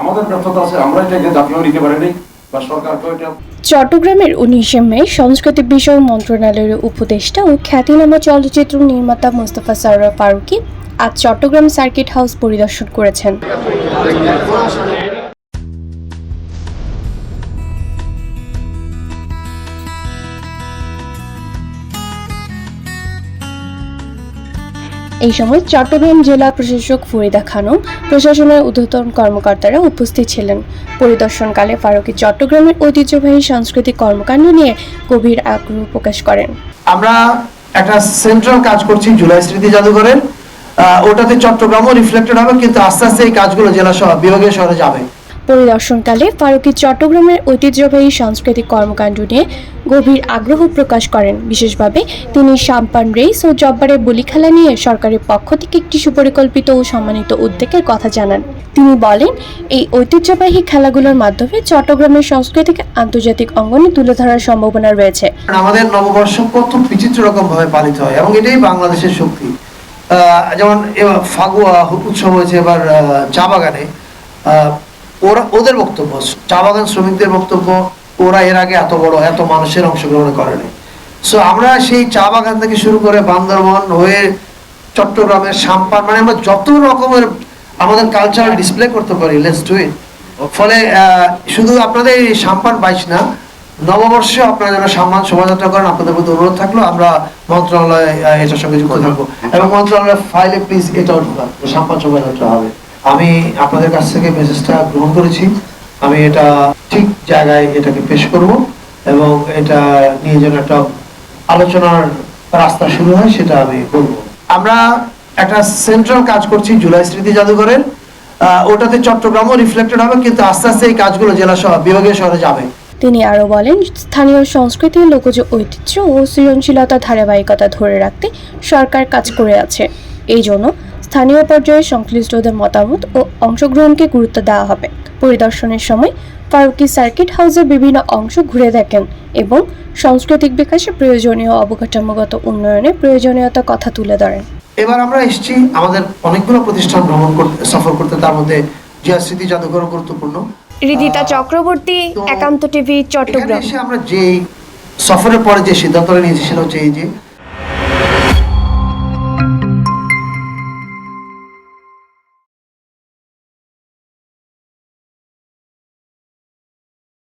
আমাদের ব্যর্থতা আছে, আমরা জাতীয় নিতে পারিনি চট্টগ্রামের উনিশে মে সংস্কৃতি বিষয় মন্ত্রণালয়ের উপদেষ্টা ও খ্যাতিনামা চলচ্চিত্র নির্মাতা মোস্তফা সরোয়ার ফারুকি আজ চট্টগ্রাম সার্কিট হাউস পরিদর্শন করেছেন। এই সময় চট্টগ্রাম জেলা প্রশাসক ফরিদা খানম, প্রশাসনের ঊর্ধ্বতন কর্মকর্তারা উপস্থিত ছিলেন। পরিদর্শনকালে ফারুকী চট্টগ্রামের ঐতিহ্যবাহী সাংস্কৃতিক কর্মকাণ্ড নিয়ে গভীর আগ্রহ প্রকাশ করেন। আমরা একটা সেন্ট্রাল কাজ করছি জুলাই স্মৃতি জাদুঘরের। ওটাতে চট্টগ্রামও রিফ্লেক্টেড হবে, কিন্তু আস্তে আস্তে এই কাজগুলো জেলা বিভাগীয় শহরে যাবে। পরিদর্শনকালে ফারুকী চট্টগ্রামের ঐতিহ্যবাহী সাংস্কৃতিক কর্মকাণ্ড নিয়ে গভীর আগ্রহ প্রকাশ করেন। বিশেষভাবে তিনি সাম্পান রেস ও জব্বারের বলি খেলা নিয়ে সরকারের পক্ষ থেকে একটি সুপরিকল্পিত ও সম্মানিত উদ্যোগের কথা জানান। তিনি বলেন, এই ঐতিহ্যবাহী খেলাগুলোর মাধ্যমে চট্টগ্রামের সংস্কৃতিকে আন্তর্জাতিক অঙ্গনে তুলে ধরার সম্ভাবনা রয়েছে। আমাদের নববর্ষ কত বিচিত্র রকম ভাবে পালিত হয় এবং এটাই বাংলাদেশের শক্তি। যেমন ফাগুয়া উৎসব হয়েছে এবার চা বাগানে। ওরা ওদের বক্তব্য চা বাগান শ্রমিকদের বক্তব্য ওরা এর আগে এত বড় এত মানুষের অংশগ্রহণ করেনি। সো আমরা সেই চা বাগান থেকে শুরু করে বান্দরবন হয়ে চট্টগ্রামের সাম্পান মানে আমরা যত রকমের আমাদের কালচারাল ডিসপ্লে করতে পারি লেটস ডু ইট ফলে শুধু আপনাদের এই সাম্পান বাইশ না নববর্ষে আপনারা যেন সম্মান শোভাযাত্রা করেন আপনাদের প্রতি অনুরোধ থাকল আমরা মন্ত্রণালয়ে এটার সঙ্গে যুক্ত থাকব। এবং মন্ত্রণালয়ের ফাইলে প্লিজ এটাও ঢোকান সম্মান শোভাযাত্রা হবে। আমি আপনাদের কাছ থেকে মেসেজটা গ্রহণ করেছি। আমি এটা ঠিক জায়গায় এটাকে পেশ করব এবং এটা নিয়ে যেন একটা আলোচনার রাস্তা শুরু হয়, সেটা আমি বলব। আমরা একটা সেন্ট্রাল কাজ করছি জুলাই স্মৃতি জাদুঘরের। ওটাতে চট্টগ্রামও রিফ্লেক্টেড হবে, কিন্তু আস্তে আস্তে এই কাজগুলো জেলা শহর, বিভাগীয় শহরে যাবে। তিনি আরও বলেন, স্থানীয় সংস্কৃতি, লোকজ ঐতিহ্য ও সৃজনশীলতা, ধারাবাহিকতা ধরে রাখতে সরকার কাজ করে আছে। এই জন্য স্থানীয় পর্যায়ে সংশ্লিষ্টদের মতামত ও অংশগ্রহণকে গুরুত্ব দেওয়া হবে। পরিদর্শনের সময় ফারুকি সার্কিট হাউসের বিভিন্ন অংশ ঘুরে দেখেন এবং সাংস্কৃতিক বিকাশে প্রয়োজনীয় অবকাঠামোগত উন্নয়নের প্রয়োজনীয়তা কথা তুলে ধরেন। এবার আমরা এসেছি আমাদের অনেকগুলো প্রতিষ্ঠান ভ্রমণ করতে সফর করতে তার মধ্যে জিয়া স্মৃতি জাদুঘর গুরুত্বপূর্ণ। রিদিতা চক্রবর্তী একান্ত টিভি চট্টগ্রাম। এসে আমরা যে সফরের পরে যে সিদ্ধান্তটা নিয়েছি সেটা হচ্ছে এই যে